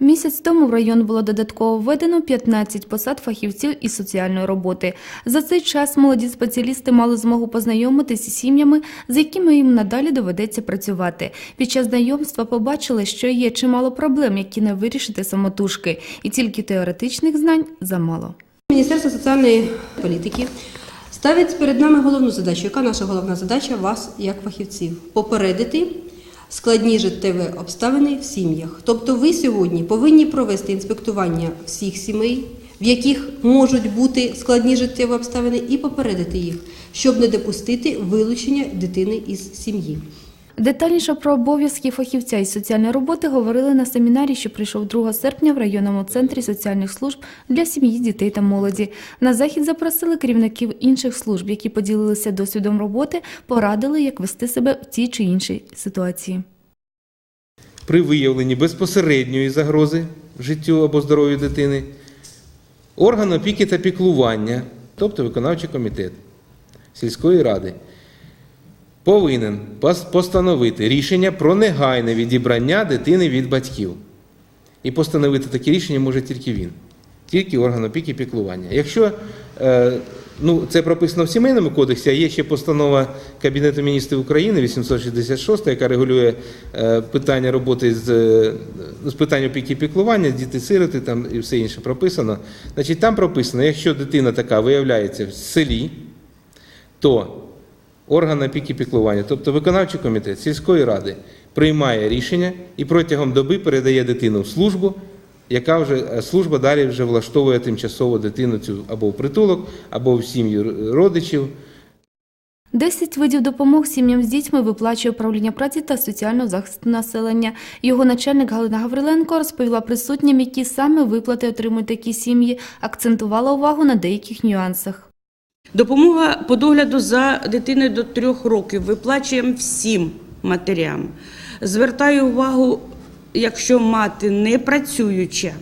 Місяць тому в район було додатково введено 15 посад фахівців із соціальної роботи. За цей час молоді спеціалісти мали змогу познайомитися із сім'ями, з якими їм надалі доведеться працювати. Під час знайомства побачили, що є чимало проблем, які не вирішити самотужки, і тільки теоретичних знань замало. Міністерство соціальної політики ставить перед нами головну задачу. Яка наша головна задача вас, як фахівців? Попередити складні життєві обставини в сім'ях. Тобто ви сьогодні повинні провести інспектування всіх сімей, в яких можуть бути складні життєві обставини, і попередити їх, щоб не допустити вилучення дитини із сім'ї. Детальніше про обов'язки фахівця із соціальної роботи говорили на семінарі, що прийшов 2 серпня в районному центрі соціальних служб для сім'ї, дітей та молоді. На захід запросили керівників інших служб, які поділилися досвідом роботи, порадили, як вести себе в тій чи іншій ситуації. при виявленні безпосередньої загрози життю або здоров'ю дитини, орган опіки та піклування, тобто виконавчий комітет сільської ради, повинен постановити рішення про негайне відібрання дитини від батьків. І постановити таке рішення може тільки він, тільки орган опіки і піклування. Якщо е, ну, це прописано в сімейному кодексі, а є ще постанова Кабінету міністрів України 866, яка регулює е, питання роботи з, е, з питань опіки і піклування, діти-сироти там і все інше прописано. Значить, там прописано, якщо дитина така виявляється в селі, то орган опіки піклування, тобто виконавчий комітет сільської ради, приймає рішення і протягом доби передає дитину в службу, яка вже е, служба далі вже влаштовує тимчасово дитину цю або в притулок, або в сім'ю родичів. 10 видів допомог сім'ям з дітьми виплачує управління праці та соціального захисту населення. Його начальник Галина Гавриленко розповіла присутнім, які саме виплати отримують такі сім'ї, акцентувала увагу на деяких нюансах. Допомога по догляду за дитиною до трьох років виплачуємо всім матерям. Звертаю увагу, якщо мати не працююча,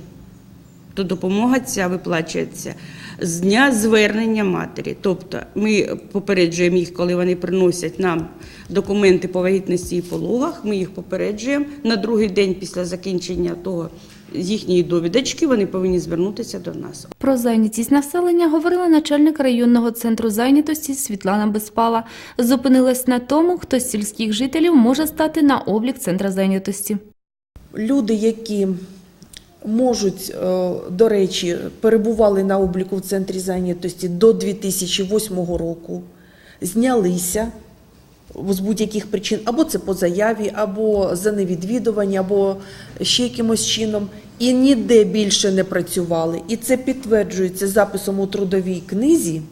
то допомога ця виплачується з дня звернення матері. Тобто ми попереджуємо їх, коли вони приносять нам документи по вагітності і пологах. Ми їх попереджуємо на другий день після закінчення того їхньої довідочки. Вони повинні звернутися до нас. Про зайнятість населення говорила начальник районного центру зайнятості Світлана Безпала. Зупинилась на тому, хто з сільських жителів може стати на облік центра зайнятості. люди, які можуть, е, до речі, перебували на обліку в центрі зайнятості до 2008 року, знялися з будь-яких причин, або це по заяві, або за невідвідування, або ще якимось чином, і ніде більше не працювали. І це підтверджується записом у трудовій книзі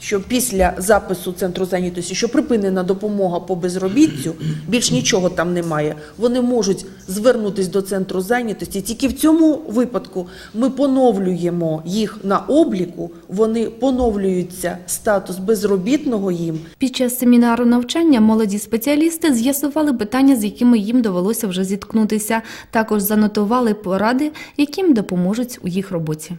що після запису центру зайнятості, що припинена допомога по безробіттю, більш нічого там немає. Вони можуть звернутися до центру зайнятості. Тільки в цьому випадку ми поновлюємо їх на обліку, вони поновлюються статус безробітного їм. Під час семінару навчання молоді спеціалісти з'ясували питання, з якими їм довелося вже зіткнутися. Також занотували поради, яким допоможуть у їх роботі.